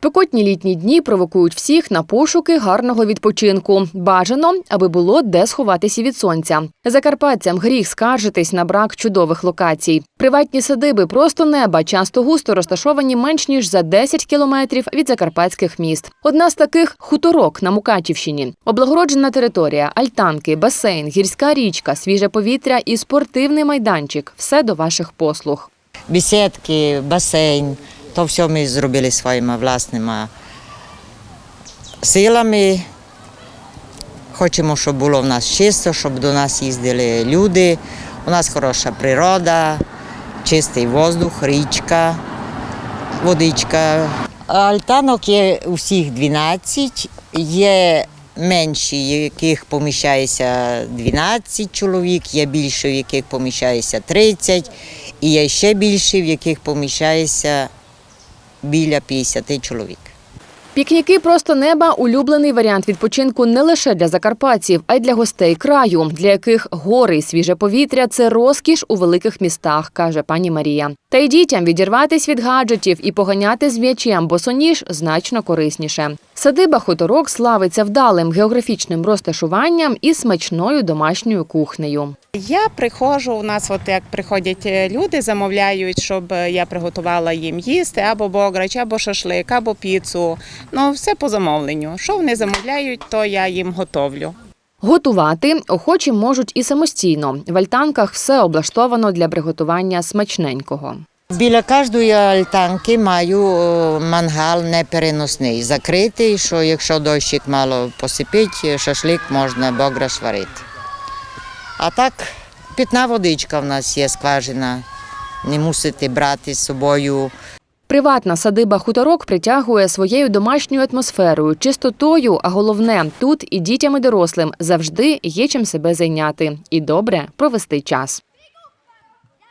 Спекотні літні дні провокують всіх на пошуки гарного відпочинку. Бажано, аби було де сховатися від сонця. Закарпатцям гріх скаржитись на брак чудових локацій. Приватні садиби просто неба часто густо розташовані менш ніж за 10 кілометрів від закарпатських міст. Одна з таких хуторок на Мукачівщині. Облагороджена територія, альтанки, басейн, гірська річка, свіже повітря і спортивний майданчик все до ваших послуг. бесідки, басейн. То все ми зробили своїми власними силами. Хочемо, щоб було в нас чисто, щоб до нас їздили люди. У нас хороша природа, чистий воздух, річка, водичка. Альтанок є усіх 12, є менші, яких поміщається 12 чоловік, є більші, в яких поміщається 30, і є ще більші, в яких поміщається біля 50 чоловік. Пікніки просто неба улюблений варіант відпочинку не лише для закарпатців, а й для гостей краю, для яких гори і свіже повітря це розкіш у великих містах, каже пані Марія. Та й дітям відірватись від гаджетів і поганяти з м'ячем, босоніж значно корисніше. Садиба хуторок славиться вдалим географічним розташуванням і смачною домашньою кухнею. Я приходжу, у нас от як приходять е, люди, замовляють, щоб е, я приготувала їм їсти або бограч, або шашлик, або піцу. Ну, все по замовленню. Що вони замовляють, то я їм готовлю. Готувати охочі можуть і самостійно. В альтанках все облаштовано для приготування смачненького. Біля кожної альтанки маю мангал непереносний, закритий, що якщо дощик мало посипить, шашлик можна бограш варити. А так, питна водичка в нас є скважина. Не мусите брати з собою Приватна садиба хуторок притягує своєю домашньою атмосферою, чистотою, а головне, тут і дітям і дорослим завжди є чим себе зайняти і добре провести час.